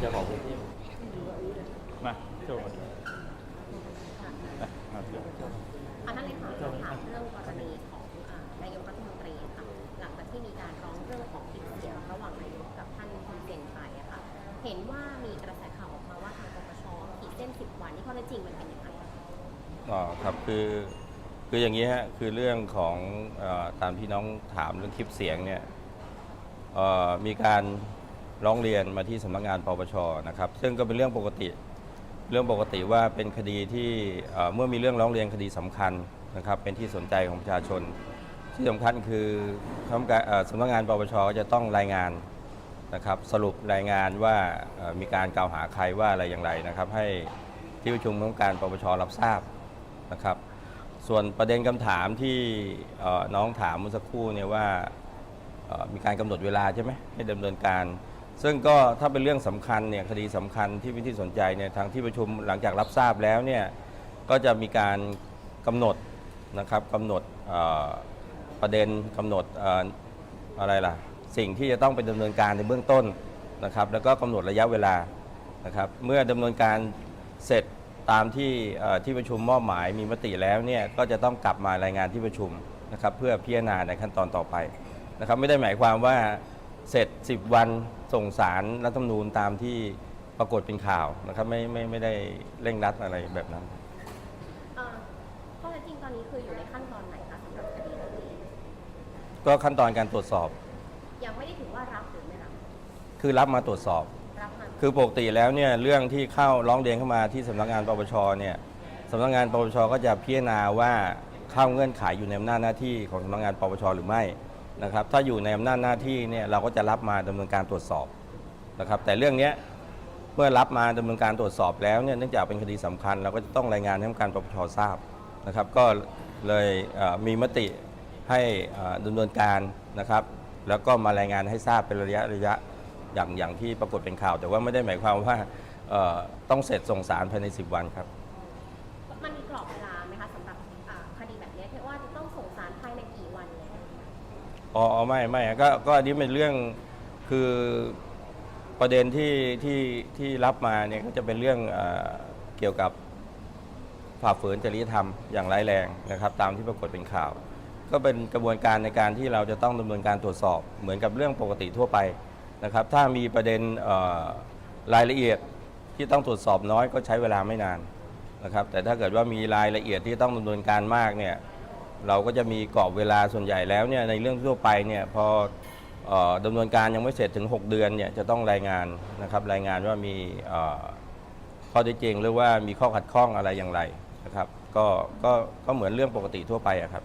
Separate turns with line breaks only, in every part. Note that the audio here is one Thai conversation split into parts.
เจ้าของพื้นที่
มาโชว์มาอะมาเดี๋ยว
ค่ะท่านเลขาสอบถามเรื่องกรณีของอ่านายกรัฐมนตรีค่ะหลังจากที่มีการร้องเรื่องของคลิปเสียงระหว่างนายกกับท่านคุณเซนไทยอะค่ะเห็นว่ามีกระแสข่าวออกมาว่าทางปปชขีดเส้น10วันนี่ข้อเท็จจริงมันเป็นยังไงคะ
อ๋อครับคือคืออย่างนี้ฮะคือเรื่องของเออตามที่น้องถามเรื่องคลิปเสียงเนี่ยเอ่อมีการ ร้องเรียนมาที่สำนักงานปปชนะครับ ซึ่งก็เป็นเรื่องปกติ เรื่องปกติว่าเป็นคดีที่เอ่อเมื่อมีเรื่องร้องเรียนคดีสำคัญนะครับ เป็นที่สนใจของประชาชน ที่สำคัญคือทำการเอ่อสำนักงานปปชก็จะต้องรายงานนะครับ สรุปรายงานว่าเอ่อมีการกล่าวหาใครว่าอะไรอย่างไรนะครับ ให้ที่ประชุมของการปปชรับทราบนะครับ ส่วนประเด็นคำถามที่เอ่อน้องถามเมื่อสักครู่เนี่ยว่า เอ่อมีการกำหนดเวลาใช่ไหมให้ดำเนินการ ซึ่งก็ถ้าเป็นเรื่องสำคัญเนี่ยคดีสำคัญที่เป็นที่สนใจเนี่ยทางที่ประชุมหลังจากรับทราบแล้วเนี่ยก็จะมีการกำหนดนะครับกำหนดประเด็นกำหนดออะไรล่ะ สิ่งที่จะต้องไปดำเนินการในเบื้องต้นนะครับ แล้วก็กำหนดระยะเวลานะครับเมื่อดำเนินการเสร็จตามที่ที่ประชุมมอบหมายมีมติแล้วเนี่ยก็จะต้องกลับมารายงานที่ประชุมนะครับเพื่อพิจารณาในขั้นตอนต่อไปนะครับไม่ได้หมายความว่า เสร็จ 10 วันส่งสารรัฐธรรมนูญตามที่ปรากฏเป็นข่าวนะครับไม่ไม่ไม่ได้เร่งรัดอะไรแบบนั้น
เอ่อข้อเท็จจริงตอนนี้คืออยู่ในขั้นตอนไหนคะสำหรับคดีนี้
ก็ขั้นตอนการตรวจสอบ
ยังไม่ได้ถือว่ารับหรือไม่รับ
คือรับมาตรวจสอบ
รับมา
คือปกติแล้วเนี่ยเรื่องที่เข้าร้องเรียนเข้ามาที่สำนักงานปปชเนี่ยสำนักงานปปชก็จะพิจารณาว่าเข้าเงื่อนไขอยู่ในอำนาจหน้าที่ของสำนักงานปปชหรือไม่ นะครับถ้าอยู่ในอำนาจหน้าที่เนี่ยเราก็จะรับมาดำเนินการตรวจสอบนะครับแต่เรื่องเนี้ยเมื่อรับมาดำเนินการตรวจสอบแล้วเนี่ยเนื่องจากเป็นคดีสำคัญ เราก็จะต้องรายงานให้การปปชทราบนะครับก็เลยเอ่อมีมติให้เอ่อดำเนินการนะครับ แล้วก็มารายงานให้ทราบเป็นระยะระยะอย่างอย่างที่ปรากฏเป็นข่าว แต่ว่าไม่ได้หมายความว่าเอ่อต้องเสร็จส่งสารภายใน 10 วันครับ
อ๋ออ๋
อไม่ไม่ก็ก็อันนี้เป็นเรื่องคือประเด็นที่ที่ที่รับมาเนี่ยก็จะเป็นเรื่องเออเกี่ยวกับฝ่าฝืนจริยธรรมอย่างร้ายแรงนะครับ ตามที่ปรากฏเป็นข่าว ก็เป็นกระบวนการในการที่เราจะต้องดำเนินการตรวจสอบเหมือนกับเรื่องปกติทั่วไปนะครับ ถ้ามีประเด็นเอ่อรายละเอียดที่ต้องตรวจสอบน้อยก็ใช้เวลาไม่นานนะครับ แต่ถ้าเกิดว่ามีรายละเอียดที่ต้องดำเนินการมากเนี่ย เราก็จะมีกรอบเวลาส่วนใหญ่แล้วเนี่ยในเรื่องทั่วไปเนี่ยพอเอ่อดำเนินการยังไม่เสร็จถึง 6 เดือนเนี่ยจะต้องรายงานนะครับรายงานว่ามีเอ่อข้อเท็จจริงหรือว่ามีข้อขัดข้องอะไรอย่างไรนะครับก็ก็ก็เหมือนเรื่องปกติทั่วไปอะครับ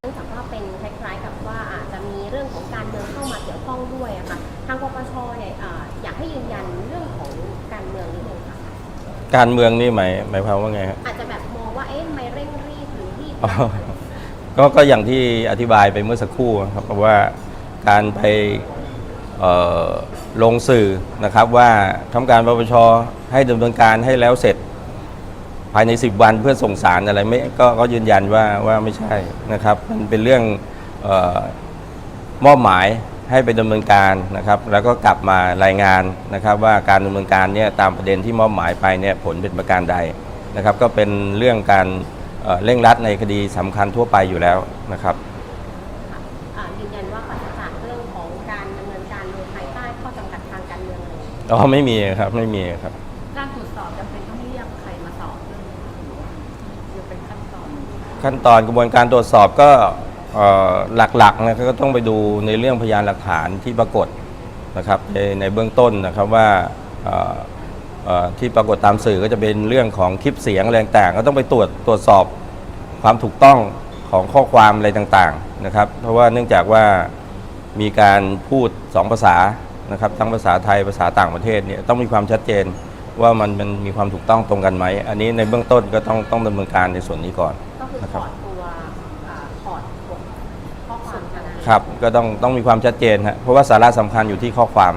เนื่องจากว่าเป็นคล้ายๆกับว่าอาจจะมีเรื่องของการเมืองเข้ามาเกี่ยวข้องด้วยอะค่ะทางปปชเนี่ยอ่าอยากให้ยืนยันเรื่องของการเมืองนิดนึงค่ะ
การเมืองนี่หมายหมายความว่าไงฮะ
อาจจะ
ก็ก็อย่างที่อธิบายไปเมื่อสักครู่นะครับว่าการไปลงสื่อนะครับว่าทำการปปชให้ดำเนินการให้แล้วเสร็จ ภายใน 10 วันเพื่อส่งสารอะไรไม่ก็ก็ยืนยันว่าว่าไม่ใช่นะครับ มันเป็นเรื่องออมอบหมายให้ไปดำเนินการนะครับ แล้วก็กลับมารายงานนะครับ ว่าการดำเนินการเนี่ยตามประเด็นที่มอบหมายไปเนี่ยผลเป็นประการใดนะครับ ก็เป็นเรื่องการ เอ่อเร่งรัดในคดีสำคัญทั่วไปอยู่แล้วนะครับ
ค่ะอ่ายืนยันว่าปราศจากเรื่องของการดำเนินการโดยภายใต้ข้อจำกัดทางการเมืองเลย
อ๋อไม่มีครับไม่มีครับ
การตรวจสอบจำเป็นต้องเรียกใครมาสอบเรื่องนี้หรือว่าหรือเป็นขั้นตอน
ขั้นตอนกระบวนการตรวจสอบก็เอ่อหลักๆนะครับก็ต้องไปดูในเรื่องพยานหลักฐานที่ปรากฏนะครับในในเบื้องต้นนะครับว่าเอ่อเอ่อ ที่ปรากฏตามสื่อก็จะเป็นเรื่องของคลิปเสียงอะไรต่างๆก็ต้องไปตรวจตรวจสอบความถูกต้องของข้อความอะไรต่างๆนะครับ เพราะว่าเนื่องจากว่ามีการพูดสองภาษานะครับทั้งภาษาไทยภาษาต่างประเทศเนี่ยต้องมีความชัดเจนว่ามันมันมีความถูกต้องตรงกันไหม อันนี้ในเบื้องต้นก็ต้องต้องดำเนินการในส่วนนี้ก่อน
ก็คือ
นะ
ถ
ครับ
อดตัวอ่าถอดบทข้อความกัน
ครับก็ต้องต้องมีความชัดเจนฮะเพราะว่าสาระสำคัญอยู่ที่ข้อความ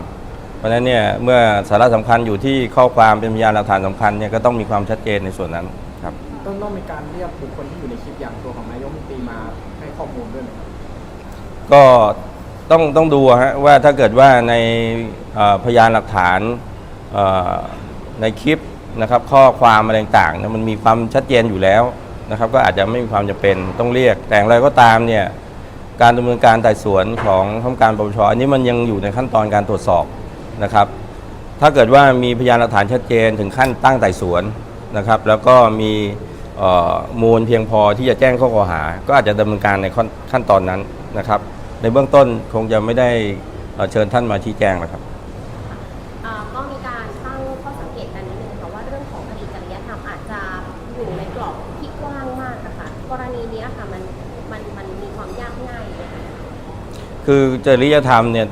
เพราะฉะนั้นเนี่ยเมื่อสาระสำคัญอยู่ที่ข้อความเป็นพยานหลักฐานสำคัญเนี่ยก็ต้องมีความชัดเจนในส่วนนั้นครับ
ต้องต้องมีการเรียกบุคคลที่อยู่ในคลิปอย่างตัวของนายกรัฐมนตรีมาให้ข้อมูลด้วยไหมครับ
ก็ต้องต้องดูฮะว่าถ้าเกิดว่าในเอ่อพยานหลักฐานเอ่อในคลิปนะครับ ข้อความอะไรต่างๆเนี่ยมันมีความชัดเจนอยู่แล้วนะครับ ก็อาจจะไม่มีความจำเป็นต้องเรียก แต่อย่างไรก็ตามเนี่ยการดำเนินการไต่สวนของข้าการปปชอันนี้มันยังอยู่ในขั้นตอนการตรวจสอบ นะครับ ถ้าเกิดว่ามีพยานหลักฐานชัดเจนถึงขั้นตั้งไต่สวนนะครับ แล้วก็มีเอ่อมูลเพียงพอที่จะแจ้งข้อกล่าวหา ก็อาจจะดำเนินการในขั้นขั้นตอนนั้นนะครับ ในเบื้องต้นคงจะไม่ได้เอ่อเชิญท่านมาชี้แจงนะครับ
อ่าก็มีการตั้งข้อสังเกตกันนิดนึงค่ะว่าเรื่องของคดีจริยธรรมอาจจะอยู่ในกรอบที่กว้างมากนะคะกรณีเนี้ยค่ะมันมันมันมีความยากง่ายยังไงคะ
คือจริยธรรมเนี่ย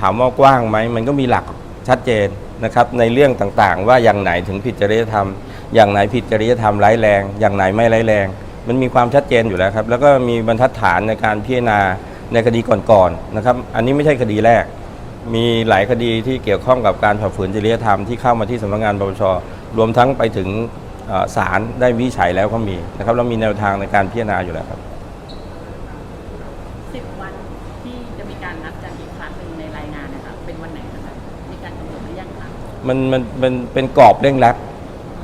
ถามว่ากว้างไหมมันก็มีหลักชัดเจนนะครับในเรื่องต่างๆ ว่าอย่างไหนถึงผิดจริยธรรม อย่างไหนผิดจริยธรรมร้ายแรง อย่างไหนไม่ร้ายแรง มันมีความชัดเจนอยู่แล้วครับ แล้วก็มีบรรทัดฐานในการพิจารณาในคดีก่อนๆนะครับ อันนี้ไม่ใช่คดีแรก มีหลายคดีที่เกี่ยวข้องกับการฝ่าฝืนจริยธรรมที่เข้ามาที่สำนักงานปปชรวมทั้งไปถึงศาลได้วิจัยแล้วก็มีนะครับเรามีแนวทางในการพิจารณาอยู่แล้วครับ มันมันมันเป็นกรอบเร่งรัด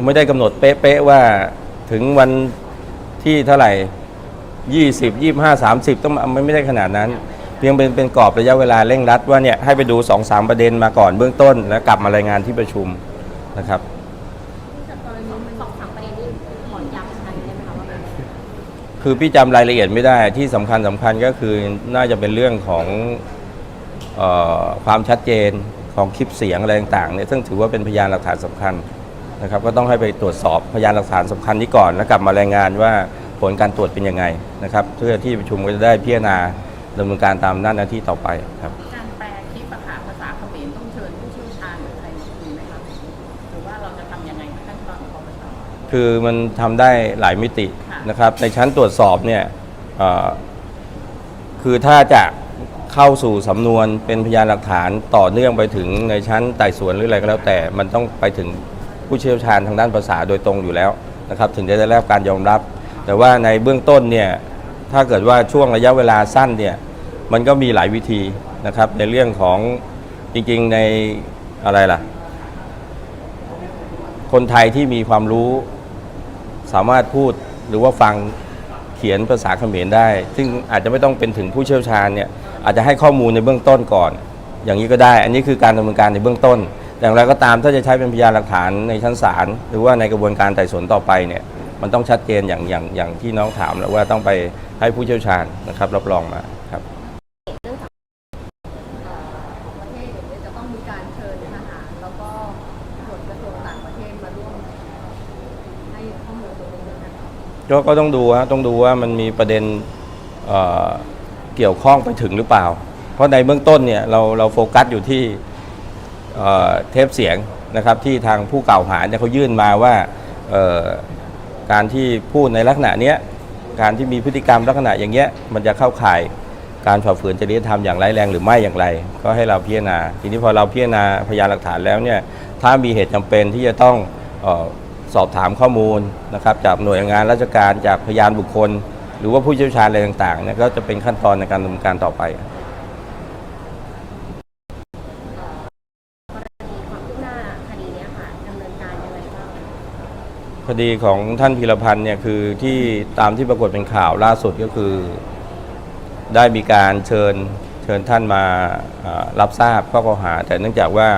ไม่ได้กำหนดเป๊ะๆว่าถึงวันที่เท่าไหร่ยี่สิบยี่ห้าสามสิบต้องมันไม่ได้ขนาดนั้น เพียงเป็นเป็นกรอบระยะเวลาเร่งรัดว่าเนี่ยให้ไปดูสองสามประเด็นมาก่อนเบื้องต้น แล้วกลับมารายงานที่ประชุมนะครับ
จากกรณีมันสองสามประเด็นนี้ขอย้ำอีกครั้งได้ไหมคะว่ามัน
คือพี่จำรายละเอียดไม่ได้ที่สำคัญสำคัญก็คือน่าจะเป็นเรื่องของเออความชัดเจน ของคลิปเสียงอะไรต่างๆเนี่ยซึ่งถือว่าเป็นพยานหลักฐานสำคัญนะครับก็ต้องให้ไปตรวจสอบพยานหลักฐานสำคัญนี้ก่อนแล้วกลับมารายงานว่าผลการตรวจเป็นยังไงนะครับเพื่อที่ประชุมก็จะได้พิจารณาดำเนินการตามหน้าที่ต่อไปครับ
การแปลคลิปอะค่ะภาษาเขมรต้องเชิญผู้เชี่ยวชาญหรือใครมาคุยไหมคะหรือว่าเราจะทำยังไงขั้นตอนของปปช
คือมันทำได้หลายมิติ
ค่ะ
นะครับในชั้นตรวจสอบเนี่ยเอ่อคือถ้าจะ เข้าสู่สำนวนเป็นพยานหลักฐานต่อเนื่องไปถึงในชั้นไต่สวนหรืออะไรก็แล้วแต่ มันต้องไปถึงผู้เชี่ยวชาญทางด้านภาษาโดยตรงอยู่แล้วนะครับถึงจะได้รับการยอมรับ แต่ว่าในเบื้องต้นเนี่ยถ้าเกิดว่าช่วงระยะเวลาสั้นเนี่ยมันก็มีหลายวิธีนะครับในเรื่องของจริงๆในอะไรล่ะ คนไทยที่มีความรู้สามารถพูดหรือว่าฟังเขียนภาษาเขมรได้ ซึ่งอาจจะไม่ต้องเป็นถึงผู้เชี่ยวชาญเนี่ย อาจจะให้ข้อมูลในเบื้องต้นก่อน อย่างนี้ก็ได้ อันนี้คือการดำเนินการในเบื้องต้น อย่างไรก็ตามถ้าจะใช้เป็นพยานหลักฐานในชั้นศาลหรือว่าในกระบวนการไต่สวนต่อไปเนี่ยมันต้องชัดเจนอย่างอย่างอย่างที่น้องถามแล้วว่าต้องไปให้ผู้เชี่ยวชาญนะครับรับรองมาครับ
เรื่องจากเอ่อประเทศอย่างเงี้ยจะต้องมีการเชิญทหารแล้วก็ส่วนกระทรวงต่างประเทศมาร่วมให้ข้อมูลตรงนี้ด้วยนะคะ
ก็ก็ต้องดูฮะต้องดูว่ามันมีประเด็นเอ่อ เกี่ยวข้องไปถึงหรือเปล่า เพราะในเบื้องต้นเนี่ยเราเราโฟกัสอยู่ที่เอ่อเทปเสียงนะครับที่ทางผู้กล่าวหาเนี่ยเขายื่นมาว่าเอ่อการที่พูดในลักษณะเนี้ยการที่มีพฤติกรรมลักษณะอย่างเงี้ยมันจะเข้าข่ายการฝ่าฝืนจริยธรรมอย่างร้ายแรงหรือไม่อย่างไร ก็ให้เราพิจารณา ทีนี้พอเราพิจารณาพยานหลักฐานแล้วเนี่ยถ้ามีเหตุจำเป็นที่จะต้องเออสอบถามข้อมูลนะครับจากหน่วยงานราชการจากพยานบุคคล หรือว่าผู้เชี่ยวชาญอะไรต่างๆเนี่ยก็จะเป็นขั้นตอนในการดำเนินการต่อไป
กรณีความคืบหน้าคดีเนี้ยค่ะดำเนินการยังไงบ้าง
คดีของท่านพีรพันธ์เนี่ยคือที่ตามที่ปรากฏเป็นข่าวล่าสุดก็คือ ได้มีการเชิญเชิญท่านมาเอ่อรับทราบข้อกล่าวหา แต่เนื่องจากว่า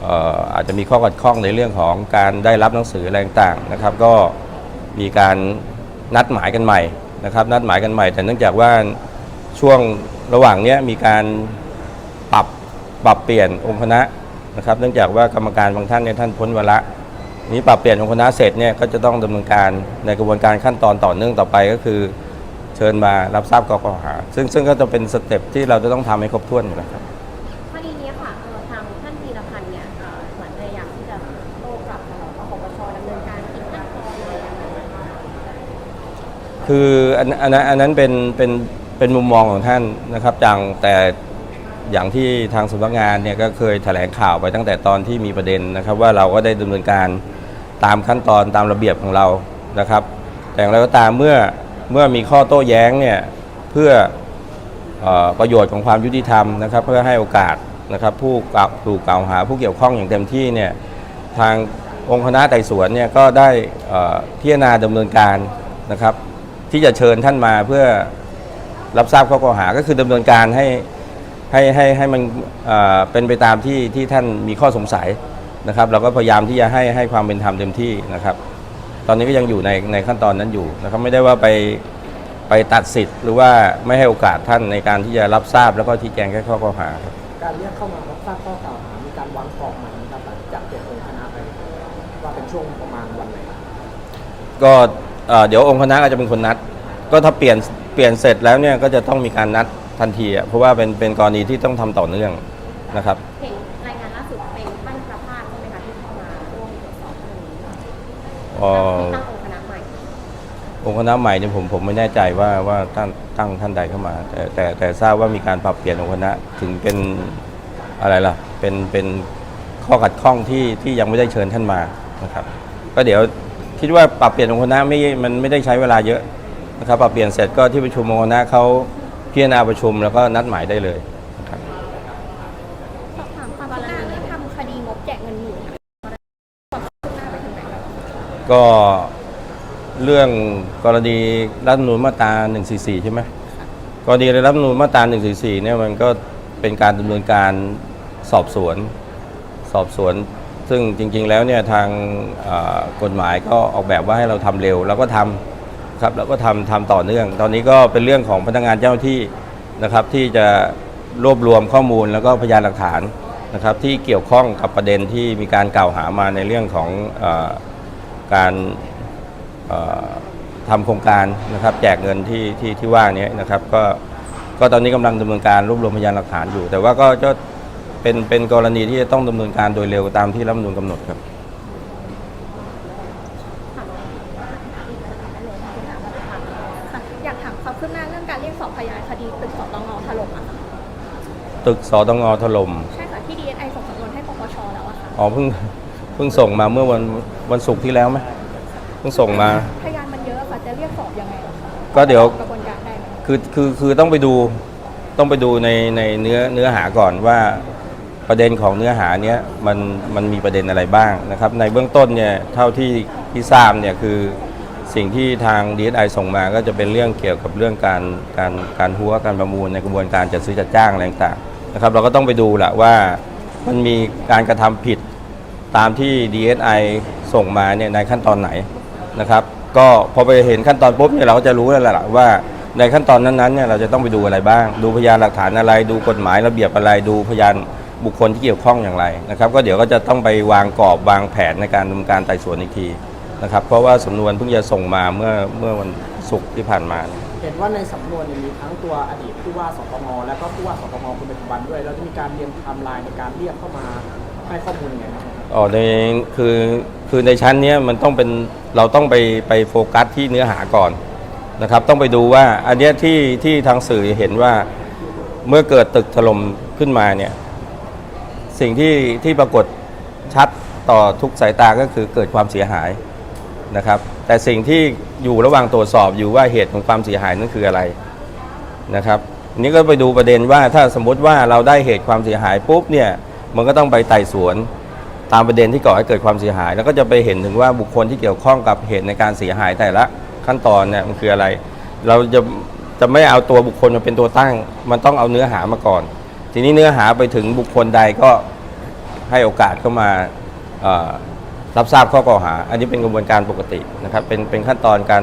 เอ่ออาจจะมีข้อขัดข้องในเรื่องของการได้รับหนังสืออะไรต่างๆนะครับ ก็มีการนัดหมายกันใหม่ นะครับนัดหมายกันใหม่ แต่เนื่องจากว่าช่วงระหว่างเนี้ยมีการปรับปรับเปลี่ยนองค์คณะนะครับ เนื่องจากว่ากรรมการบางท่านเนี่ยท่านพ้นวาระนี้ปรับเปลี่ยนองค์คณะเสร็จเนี่ยก็จะต้องดำเนินการในกระบวนการขั้นตอนต่อเนื่องต่อไปก็คือ เชิญมารับทราบข้อกล่าวหา ซึ่งซึ่งก็จะเป็นสเต็ปที่เราจะต้องทำให้ครบถ้วนอยู่แล้วครับ
คืออันอันนั้นอัน
นั้นเป็นเป็นเป็นมุมมองของท่านนะครับจังแต่อย่างที่ทางสำนักงานเนี่ยก็เคยแถลงข่าวไปตั้งแต่ตอนที่มีประเด็นนะครับ ว่าเราก็ได้ดำเนินการตามขั้นตอนตามระเบียบของเรานะครับ แต่อย่างไรก็ตามเมื่อเมื่อมีข้อโต้แย้งเนี่ยเพื่ออประโยชน์ของความยุติธรรมนะครับ เพื่อให้โอกาสนะครับผู้กล่าวถูกกล่าวหาผู้เกี่ยวข้องอย่างเต็มที่เนี่ยทางองค์คณะไต่สวนเนี่ยก็ได้เอ่อพิจารณาดำเนินการนะครับ ที่จะเชิญท่านมาเพื่อรับทราบข้อกล่าวหาก็คือดำเนินการให้ให้ให้ให้มันเอ่อเป็นไปตามที่ที่ท่านมีข้อสงสัยนะครับ เราก็พยายามที่จะให้ให้ความเป็นธรรมเต็มที่นะครับ ตอนนี้ก็ยังอยู่ในในขั้นตอนนั้นอยู่นะครับไม่ได้ว่าไปไปตัดสิทธิ์ หรือว่าไม่ให้โอกาสท่านในการที่จะรับทราบแล้วก็ชี้แจงแค่ข้อกล่าวหาครับ
การเรียกเข้ามารับทราบข้อกล่าวหามีการวางกรอบไหมครับหลังจากเปลี่ยนองค์คณะไปว่าเป็นช่วงประมาณวันไหนครับ
ก็ เอ่อเดี๋ยวองค์คณะก็จะเป็นคนนัด ก็ถ้าเปลี่ยนเปลี่ยนเสร็จแล้วเนี่ยก็จะต้องมีการนัดทันทีอะเพราะว่าเป็นเป็นกรณีที่ต้องทำต่อเนื่องนะครับ
เห็นรายงานล่าสุดเป็นท่านประภาสใช่ไหมคะที่เข้ามาร่วมตรวจสอบเรื่องนี้
เอ่อ
ที่ตั้งองค์คณะใหม่
องค์คณะใหม่เนี่ยผมผมไม่แน่ใจว่าว่าท่านตั้งท่านใดเข้ามา แต่แต่แต่ทราบว่ามีการปรับเปลี่ยนองค์คณะถึงเป็นอะไรล่ะเป็นเป็นข้อขัดข้องที่ที่ยังไม่ได้เชิญท่านมานะครับ ก็เดี๋ยว คิดว่าปรับเปลี่ยนองค์คณะไม่มันไม่ได้ใช้เวลาเยอะนะครับปรับเปลี่ยนเสร็จก็ที่ประชุมองค์คณะเขาพิจารณาประชุมแล้วก็นัดหมายได้เลยนะครับ
สอบถามความคืบหน้าเรื่องทำคดีงบแจกเงินหมื่นค่ะความคืบหน้าไปถึงไหนแล้ว
ก็เรื่องกรณีรัฐธรรมนูญมาตรา144 ใช่ไหมกรณีรัฐธรรมนูญมาตรา144เนี่ยมันก็เป็นการดำเนินการสอบสวน สอบสวน ซึ่งจริงๆแล้วเนี่ยทางกฎหมายก็ออกแบบว่าให้เราทำเร็วเราก็ทำครับเราก็ทำทำต่อเนื่อง ตอนนี้ก็เป็นเรื่องของพนักงานเจ้าที่นะครับที่จะรวบรวมข้อมูลแล้วก็พยานหลักฐานนะครับที่เกี่ยวข้องกับประเด็นที่มีการกล่าวหามาในเรื่องของอการเอ่อทำโครงการนะครับแจกเงินที่ที่ที่ว่านี้นะครับก็ก็ตอนนี้กำลังดำเนินการรวบรวมพยานหลักฐานอยู่ แต่ว่าก็จะ เป็นเป็นกรณีที่จะต้องดำเนินการโดยเร็วตามที่รัฐธรรมนูญกำหนดครับ
ค่ะอยากถามความคืบหน้าเรื่องการเรียกสอบพยานคดีตึกสตงถล่มอะค่ะ
ตึกสตงถล่ม
ใช่ค่ะที่ DSI ส่งสำนวนให้ปปชแล้วอะค่ะ
อ๋อเพิ่งเพิ่งส่งมาเมื่อวันวันศุกร์ที่แล้วไหมเพิ่งส่งมา
พยานมันเยอะอะค่ะจะเรียกสอบยังไงอะคะ
ก็เดี๋ยว
กระบวนการได้ไหม
คือคือคือต้องไปดูต้องไปดูในในเนื้อเนื้อหาก่อนว่า ประเด็นของเนื้อหาเนี้ยมันมันมีประเด็นอะไรบ้างนะครับ ในเบื้องต้นเนี่ยเท่าที่ที่ทราบเนี่ยคือสิ่งที่ทาง DSI ส่งมาก็จะเป็นเรื่องเกี่ยวกับเรื่องการการการหัวการประมูลในกระบวนการจัดซื้อจัดจ้างอะไรต่างๆนะครับ เราก็ต้องไปดูแหละว่ามันมีการกระทำผิดตามที่ DSI ส่งมาเนี่ยในขั้นตอนไหนนะครับ ก็พอไปเห็นขั้นตอนปุ๊บเนี่ยเราก็จะรู้แล้วแหละว่าในขั้นตอนนั้นๆเนี่ยเราจะต้องไปดูอะไรบ้าง ดูพยานหลักฐานอะไร ดูกฎหมายระเบียบอะไรดูพยาน บุคคลที่เกี่ยวข้องอย่างไรนะครับ ก็เดี๋ยวก็จะต้องไปวางกรอบวางแผนในการดำเนินการไต่สวนอีกทีนะครับ เพราะว่าสำนวนเพิ่งจะส่งมาเมื่อเมื่อวันศุกร์ที่ผ่านมา
เห็นว่าในสำนวนเนี่ยมีทั้งตัวอดีตผู้ว่าสตงและก็ผู้ว่าสตงคนปัจจุบันด้วย แล้วจะมีการเรียงไทม์ไลน์ในการเรียกเข้ามาให้ข้อมูลยังไงบ้างครับ
อ๋อในคือคือในชั้นเนี้ยมันต้องเป็นเราต้องไปไปโฟกัสที่เนื้อหาก่อนนะครับ ต้องไปดูว่าอันเนี้ยที่ที่ทางสื่อเห็นว่าเมื่อเกิดตึกถล่มขึ้นมาเนี่ย สิ่งที่ที่ปรากฏชัดต่อทุกสายตาก็คือเกิดความเสียหายนะครับ แต่สิ่งที่อยู่ระหว่างตรวจสอบอยู่ว่าเหตุของความเสียหายนั้นคืออะไรนะครับนนี้ก็ไปดูประเด็นว่าถ้าสมมติว่าเราได้เหตุความเสียหายปุ๊บเนี่ยมันก็ต้องไปไต่สวนตามประเด็นที่ก่อให้เกิดความเสียหาย แล้วก็จะไปเห็นถึงว่าบุคคลที่เกี่ยวข้องกับเหตุในการเสียหายแต่ละขั้นตอนเนี่ยมันคืออะไร เราจะจะไม่เอาตัวบุคคลมาเป็นตัวตั้ง มันต้องเอาเนื้อหามาก่อน ทีนี้เนื้อหาไปถึงบุคคลใดก็ให้โอกาสเข้ามาเอ่อรับทราบข้อกล่าวหา อันนี้เป็นกระบวนการปกตินะครับเป็นเป็นขั้นตอนการ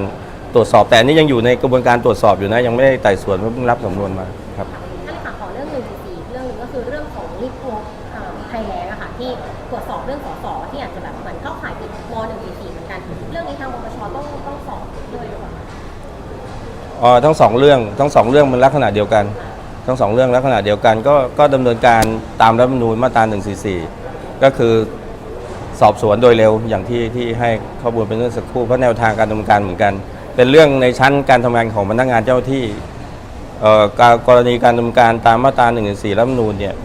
ตรวจสอบแต่อันนี้ยังอยู่ในกระบวนการตรวจสอบอยู่นะยังไม่ได้ไต่สวนเพราะเพิ่งรับสำนวนมาครับ
ท่านเลขาขอเรื่องหนึ่งสี่เรื่องหนึงก็คือเรื่องของลิฟต์งบอ่าภัยแล้งอะค่ะที่ตรวจสอบเรื่องสสที่อาจจะแบบเหมือนเข้าข่ายผิดมหนึ่งสี่สี่เหมือนกัน เรื่องนี้ทางปปชต้องต้องสอบด้วยหรือเปล่าคะ
อ๋อทั้งสองเรื่องทั้งสองเรื่องมันลักษณะเดียวกัน ทั้งสองเรื่องแลักษณะเดียวกันก็ก็ดำเนินการตามรัฐธรรมนูญมาตรา 144 ก็คือสอบสวนโดยเร็วอย่างที่ที่ให้ข้อมูลเป็นเรื่องสักครู่เพราะแนวทางการดำเนินการเหมือนกัน เป็นเรื่องในชั้นการทำงานของพนักงานเจ้าที่เอ่อการกรณีการดำเนินการตามมาตรา144รัฐธรรมนูญเนี่ย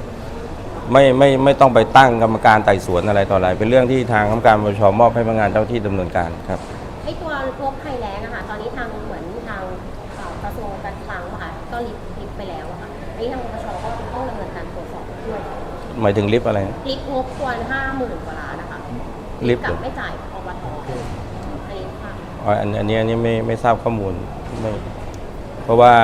ไม่ไม่ไม่ต้องไปตั้งกรรมการไต่สวนอะไรต่ออะไร เป็นเรื่องที่ทางคณะกรรมการปปชมอบให้พนักงานเจ้าที่ดำเนินการครับ
ไอตัวงบภัยแล้งอะค่ะ ตอนนี้ทางเหมือนทางเอ่อกระทรวงการคลังอะค่ะก็ลิ นี้ทางปปชก็ต้องดำเนินการตรวจสอบด้วย
หมายถึงลิฟต์อะไรนะ
ลิฟต์งบควรห้าหมื่นกว่าล้านนะคะ
ลิฟต์เหร
กั
อ
บไม่จ่ายอบตอันนี้ค่ะ
อ๋ออันอันนี้อันนี้ไม่ไม่ทราบข้อมูลไม่เพราะว่า